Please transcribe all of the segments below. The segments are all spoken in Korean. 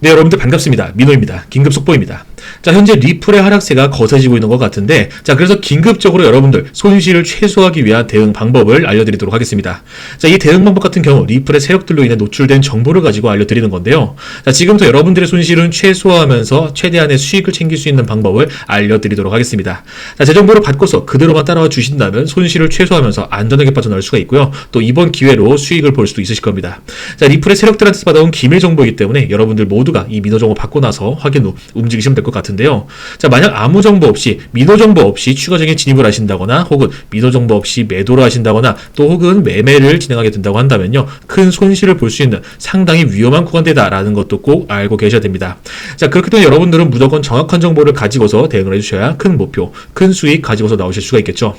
네, 여러분들 반갑습니다. 민호입니다. 긴급 속보입니다. 자, 현재 리플의 하락세가 거세지고 있는 것 같은데, 자, 그래서 긴급적으로 여러분들 손실을 최소화하기 위한 대응 방법을 알려드리도록 하겠습니다. 자, 이 대응 방법 같은 경우 리플의 세력들로 인해 노출된 정보를 가지고 알려드리는 건데요. 자, 지금부터 여러분들의 손실은 최소화하면서 최대한의 수익을 챙길 수 있는 방법을 알려드리도록 하겠습니다. 자, 제 정보를 받고서 그대로만 따라와 주신다면 손실을 최소화하면서 안전하게 빠져나올 수가 있고요. 또 이번 기회로 수익을 볼 수도 있으실 겁니다. 자, 리플의 세력들한테서 받아온 기밀 정보이기 때문에 여러분들 모두가 이 민호 정보 받고 나서 확인 후 움직이시면 될 것 같 은데요. 자, 만약 아무 정보 없이 민호 정보 없이 추가적인 진입을 하신다거나 혹은 민호 정보 없이 매도를 하신다거나 또 혹은 매매를 진행하게 된다고 한다면요. 큰 손실을 볼 수 있는 상당히 위험한 구간대다라는 것도 꼭 알고 계셔야 됩니다. 자, 그렇기 때문에 여러분들은 무조건 정확한 정보를 가지고서 대응을 해 주셔야 큰 목표, 큰 수익 가지고서 나오실 수가 있겠죠.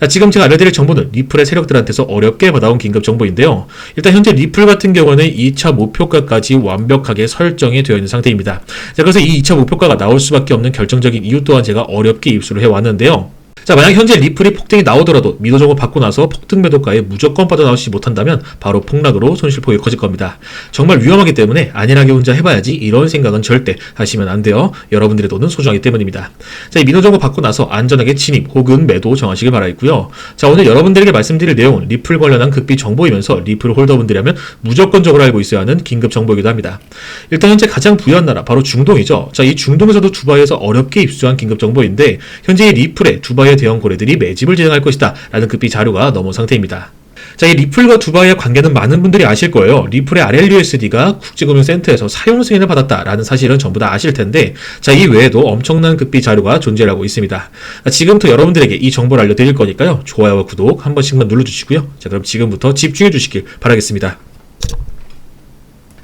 자, 지금 제가 알려드릴 정보는 리플의 세력들한테서 어렵게 받아온 긴급 정보인데요. 일단 현재 리플 같은 경우는 2차 목표가까지 완벽하게 설정이 되어 있는 상태입니다. 자, 그래서 이 2차 목표가가 나올 수밖에 없는 결정적인 이유 또한 제가 어렵게 입수를 해왔는데요. 자, 만약 현재 리플이 폭등이 나오더라도 미도정을 받고 나서 폭등 매도가에 무조건 빠져나오지 못한다면 바로 폭락으로 손실폭이 커질 겁니다. 정말 위험하기 때문에 안일하게 혼자 해봐야지 이런 생각은 절대 하시면 안 돼요. 여러분들의 돈은 소중하기 때문입니다. 자, 이 미도정을 받고 나서 안전하게 진입 혹은 매도 정하시길 바라겠고요. 자, 오늘 여러분들에게 말씀드릴 내용은 리플 관련한 극비 정보이면서 리플 홀더분들이라면 무조건적으로 알고 있어야 하는 긴급 정보이기도 합니다. 일단 현재 가장 부유한 나라 바로 중동이죠. 자, 이 중동에서도 두바이에서 어렵게 입수한 긴급 정보인데 현재 이 리플에 두바이 의 대형 거래들이 매집을 진행할 것이다 라는 급비 자료가 넘은 상태입니다. 자, 이 리플과 두바이의 관계는 많은 분들이 아실 거예요. 리플의 RLUSD가 국제금융센터에서 사용 승인을 받았다라는 사실은 전부 다 아실 텐데, 자, 이 외에도 엄청난 급비 자료가 존재하고 있습니다. 자, 지금부터 여러분들에게 이 정보를 알려드릴 거니까요. 좋아요와 구독 한 번씩만 눌러주시고요. 자, 그럼 지금부터 집중해 주시길 바라겠습니다.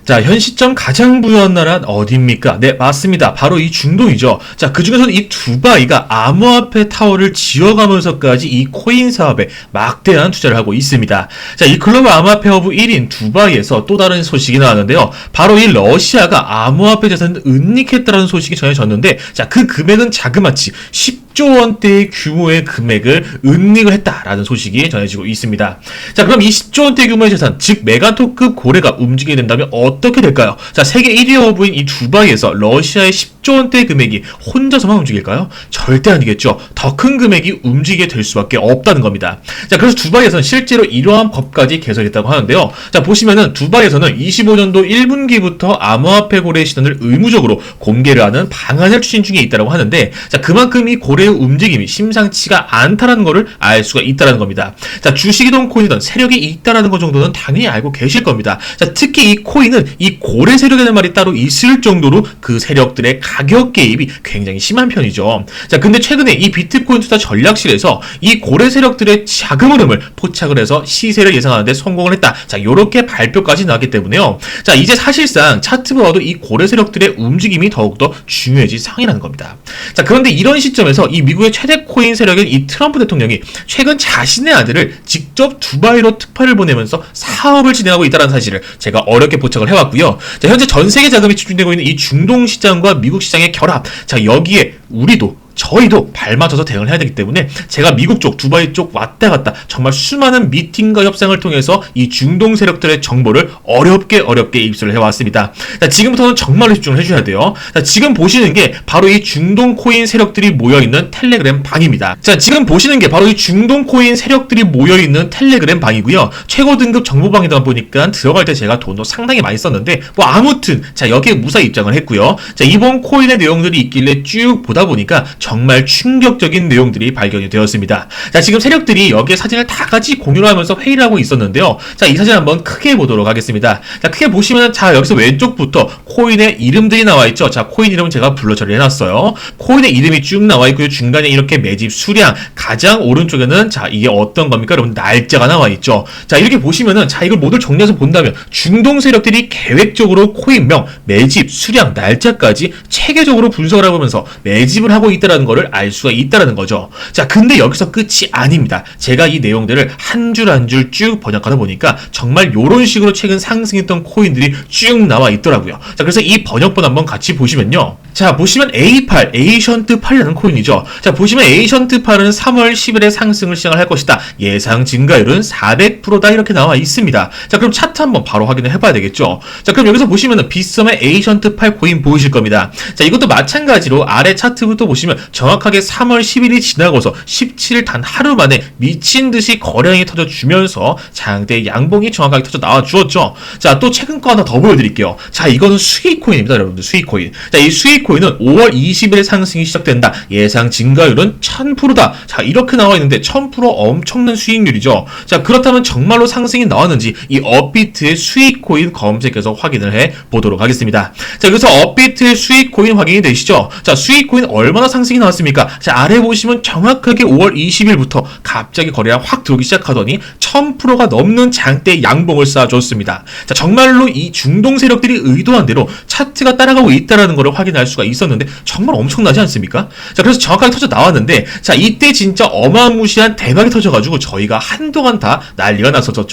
자, 현 시점 가장 부유한 나라는 어디입니까? 네, 맞습니다. 바로 이 중동이죠. 자, 그 중에서는 이 두바이가 암호화폐 타워를 지어가면서까지 이 코인 사업에 막대한 투자를 하고 있습니다. 자, 이 글로벌 암호화폐 허브 1인 두바이에서 또 다른 소식이 나왔는데요. 바로 이 러시아가 암호화폐 자산을 은닉했다는 소식이 전해졌는데, 자, 그 금액은 자그마치 10조 원대의 규모의 금액을 은닉을 했다라는 소식이 전해지고 있습니다. 자, 그럼 이 10조 원대 규모의 자산, 즉 메가토급 고래가 움직이게 된다면 어떻게 될까요? 자, 세계 1위 허브인 이 두바이에서 러시아의 10조 원대 금액이 혼자서만 움직일까요? 절대 아니겠죠. 더 큰 금액이 움직이게 될 수밖에 없다는 겁니다. 자, 그래서 두바이에서는 실제로 이러한 법까지 개설했다고 하는데요. 자, 보시면은 두바이에서는 25년도 1분기부터 암호화폐 고래 시장을 의무적으로 공개를 하는 방안을 추진 중에 있다고 하는데, 자, 그만큼 이 고래 의 움직임이 심상치가 않다라는 것을 알 수가 있다라는 겁니다. 자, 주식이든 코인이든 세력이 있다라는 것 정도는 당연히 알고 계실 겁니다. 자, 특히 이 코인은 이 고래 세력이라는 말이 따로 있을 정도로 그 세력들의 가격 개입이 굉장히 심한 편이죠. 자, 근데 최근에 이 비트코인 투자 전략실에서 이 고래 세력들의 자금 흐름을 포착을 해서 시세를 예상하는데 성공을 했다. 자, 요렇게 발표까지 나왔기 때문에요. 자, 이제 사실상 차트보다도 이 고래 세력들의 움직임이 더욱더 중요해질 상이라는 겁니다. 자, 그런데 이런 시점에서 이 미국의 최대 코인 세력인 이 트럼프 대통령이 최근 자신의 아들을 직접 두바이로 특파를 보내면서 사업을 진행하고 있다는 사실을 제가 어렵게 포착을 해왔고요. 자, 현재 전 세계 자금이 집중되고 있는 이 중동 시장과 미국 시장의 결합. 자, 여기에 우리도 저희도 발맞춰서 대응을 해야 되기 때문에 제가 미국 쪽, 두바이 쪽 왔다 갔다 정말 수많은 미팅과 협상을 통해서 이 중동 세력들의 정보를 어렵게 어렵게 입수를 해왔습니다. 자, 지금부터는 정말로 집중을 해줘야 돼요. 자, 지금 보시는 게 바로 이 중동 코인 세력들이 모여있는 텔레그램 방입니다. 자, 지금 보시는 게 바로 이 중동 코인 세력들이 모여있는 텔레그램 방이고요. 최고 등급 정보방이다 보니까 들어갈 때 제가 돈도 상당히 많이 썼는데 뭐 아무튼 자, 여기에 무사 입장을 했고요. 자, 이번 코인의 내용들이 있길래 쭉 보다 보니까 정말 충격적인 내용들이 발견이 되었습니다. 자, 지금 세력들이 여기에 사진을 다 같이 공유를 하면서 회의를 하고 있었는데요. 자, 이 사진 한번 크게 보도록 하겠습니다. 자, 크게 보시면 자, 여기서 왼쪽부터 코인의 이름들이 나와 있죠. 자, 코인 이름은 제가 불러 처리해 놨어요. 코인의 이름이 쭉 나와 있고요. 중간에 이렇게 매집 수량, 가장 오른쪽에는 자, 이게 어떤 겁니까? 여러분, 날짜가 나와 있죠. 자, 이렇게 보시면은 자, 이걸 모두 정리해서 본다면 중동 세력들이 계획적으로 코인명, 매집, 수량, 날짜까지 체계적으로 분석을 해보면서 매집을 하고 있다는 있다는 거를 알 수가 있다는 거죠. 자, 근데 여기서 끝이 아닙니다. 제가 이 내용들을 한 줄 한 줄 쭉 번역하다 보니까 정말 이런 식으로 최근 상승했던 코인들이 쭉 나와 있더라고요. 자, 그래서 이 번역본 한번 같이 보시면요. 자, 보시면 A8, 에이션트 8이라는 코인이죠. 자, 보시면 에이션트 8은 3월 10일에 상승을 시작을 할 것이다. 예상 증가율은 400%다 이렇게 나와 있습니다. 자, 그럼 차트 한번 바로 확인을 해봐야 되겠죠. 자, 그럼 여기서 보시면은 빗썸의 에이션트 8 코인 보이실 겁니다. 자, 이것도 마찬가지로 아래 차트부터 보시면 정확하게 3월 10일이 지나고서 17일 단 하루 만에 미친 듯이 거래량이 터져 주면서 장대 양봉이 정확하게 터져 나와 주었죠. 자, 또 최근 거 하나 더 보여드릴게요. 자, 이거는 수익 코인입니다, 여러분들. 수익 코인. 자, 이 수익 코인은 5월 20일 상승이 시작된다. 예상 증가율은 1000%다. 자, 이렇게 나와 있는데 1000% 엄청난 수익률이죠. 자, 그렇다면 정말로 상승이 나왔는지 이 업비트의 수익 코인 검색해서 확인을 해 보도록 하겠습니다. 자, 그래서 업비트의 수익 코인 확인이 되시죠? 자, 수익 코인 얼마나 상승이 나왔습니까? 자, 아래 보시면 정확하게 5월 20일부터 갑자기 거래량 확 들어오기 시작하더니 1000%가 넘는 장대 양봉을 쌓아줬습니다. 자, 정말로 이 중동 세력들이 의도한 대로 차트가 따라가고 있다는 것을 확인할 수가 있었는데 정말 엄청나지 않습니까? 자, 그래서 정확하게 터져 나왔는데 자, 이때 진짜 어마무시한 대박이 터져가지고 저희가 한동안 다 난리가 났었죠.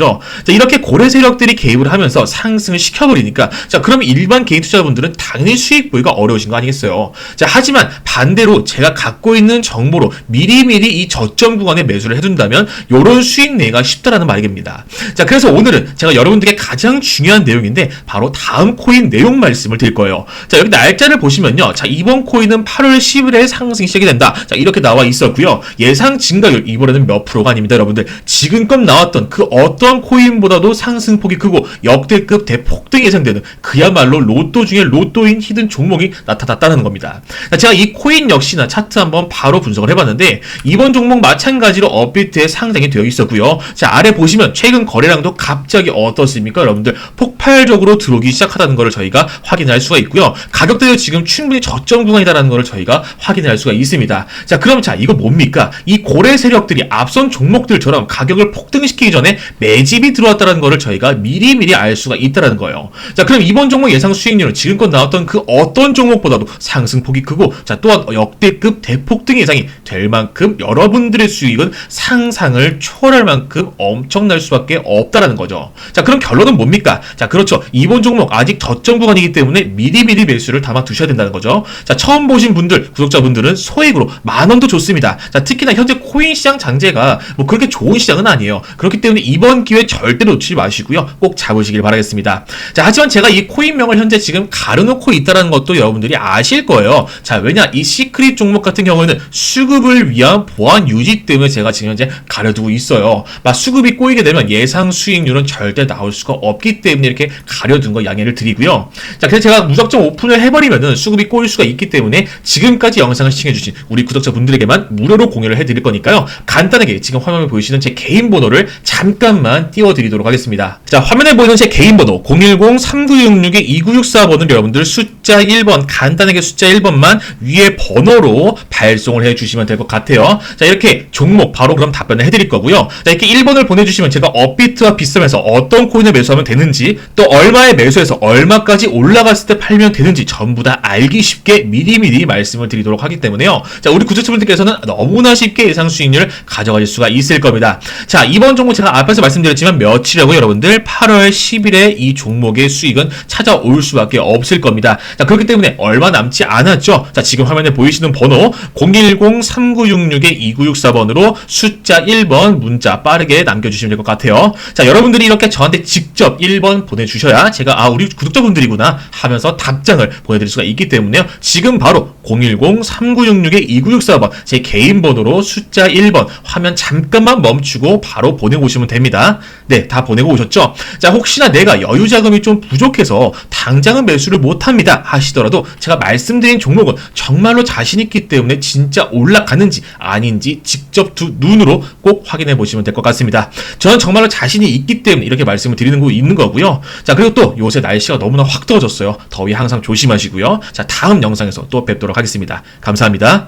자, 이렇게 고래 세력들이 개입을 하면서 상승을 시켜버리니까 자, 그럼 일반 개인 투자자분들은 당연히 수익 보기가 어려우신 거 아니겠어요? 자, 하지만 반대로 제가 갖고 있는 정보로 미리미리 이 저점 구간에 매수를 해둔다면 요런 수익 내가 쉽다라는 말입니다. 자, 그래서 오늘은 제가 여러분들께 가장 중요한 내용인데 바로 다음 코인 내용 말씀을 드릴 거예요. 자, 여기 날짜를 보시면요. 자, 이번 코인은 8월 10일에 상승이 시작이 된다. 자, 이렇게 나와 있었고요. 예상 증가율 이번에는 몇 프로가 아닙니다, 여러분들. 지금껏 나왔던 그 어떠한 코인보다도 상승폭이 크고 역대급 대폭등이 예상되는 그야말로 로또 중에 로또인 히든 종목이 나타났다는 겁니다. 자, 제가 이 코인 역시 나 차트 한번 바로 분석을 해봤는데 이번 종목 마찬가지로 업비트에 상장이 되어 있었고요. 자, 아래 보시면 최근 거래량도 갑자기 어떻습니까, 여러분들? 폭발적으로 들어오기 시작하다는 것을 저희가 확인할 수가 있고요. 가격대도 지금 충분히 저점 구간이다라는 것을 저희가 확인할 수가 있습니다. 자, 그럼 자, 이거 뭡니까? 이 고래 세력들이 앞선 종목들처럼 가격을 폭등시키기 전에 매집이 들어왔다는 것을 저희가 미리미리 알 수가 있다는 거예요. 자, 그럼 이번 종목 예상 수익률은 지금껏 나왔던 그 어떤 종목보다도 상승폭이 크고, 자, 또한 역대 급 대폭등 예상이 될 만큼 여러분들의 수익은 상상을 초월할 만큼 엄청날 수밖에 없다라는 거죠. 자, 그럼 결론은 뭡니까? 자, 그렇죠. 이번 종목 아직 저점 구간이기 때문에 미리미리 매수를 담아 두셔야 된다는 거죠. 자, 처음 보신 분들, 구독자분들은 소액으로 만 원도 좋습니다. 자, 특히나 현재 코인 시장 장제가 뭐 그렇게 좋은 시장은 아니에요. 그렇기 때문에 이번 기회 절대 놓치지 마시고요. 꼭 잡으시길 바라겠습니다. 자, 하지만 제가 이 코인명을 현재 지금 가려놓고 있다는 것도 여러분들이 아실 거예요. 자, 왜냐? 이 시크릿 종목 같은 경우에는 수급을 위한 보안 유지 때문에 제가 지금 현재 가려두고 있어요. 막 수급이 꼬이게 되면 예상 수익률은 절대 나올 수가 없기 때문에 이렇게 가려둔 거 양해를 드리고요. 자, 그래서 제가 무작정 오픈을 해버리면은 수급이 꼬일 수가 있기 때문에 지금까지 영상을 시청해주신 우리 구독자분들에게만 무료로 공유를 해드릴 거니까요. 간단하게 지금 화면에 보이시는 제 개인 번호를 잠깐만 띄워드리도록 하겠습니다. 자, 화면에 보이는 제 개인 번호 010-3966-2964번은 여러분들 숫자 1번 간단하게 숫자 1번만 위에 번호로 발송을 해주시면 될 것 같아요. 자, 이렇게 종목 바로 그럼 답변을 해드릴 거고요. 자, 이렇게 1번을 보내주시면 제가 업비트와 비썸에서 어떤 코인을 매수하면 되는지 또 얼마에 매수해서 얼마까지 올라갔을 때 팔면 되는지 전부 다 알기 쉽게 미리미리 말씀을 드리도록 하기 때문에요. 자, 우리 구독자분들께서는 너무나 쉽게 예상 수익률을 가져가실 수가 있을 겁니다. 자, 이번 종목 제가 앞에서 말씀드렸지만 며칠이라고 여러분들 8월 10일에 이 종목의 수익은 찾아올 수밖에 없을 겁니다. 자, 그렇기 때문에 얼마 남지 않았죠. 자, 지금 화면에 보이시는 번호 010-3966-2964번으로 숫자 1번 문자 빠르게 남겨주시면 될 것 같아요. 자, 여러분들이 이렇게 저한테 직접 1번 보내주셔야 제가 아, 우리 구독자분들이구나 하면서 답장을 보내드릴 수가 있기 때문에요. 지금 바로 010-3966-2964번 제 개인 번호로 숫자 1번 화면 잠깐만 멈추고 바로 보내고 오시면 됩니다. 네, 다 보내고 오셨죠? 자, 혹시나 내가 여유 자금이 좀 부족해서 당장은 매수를 못합니다 하시더라도 제가 말씀드린 종목은 정말로 자신 있기 때문에 진짜 올라가는지 아닌지 직접 두 눈으로 꼭 확인해 보시면 될 것 같습니다. 저는 정말로 자신이 있기 때문에 이렇게 말씀을 드리는 거 있는 거고요. 자, 그리고 또 요새 날씨가 너무나 확 더워졌어요. 더위 항상 조심하시고요. 자, 다음 영상에서 또 뵙도록 하겠습니다. 감사합니다.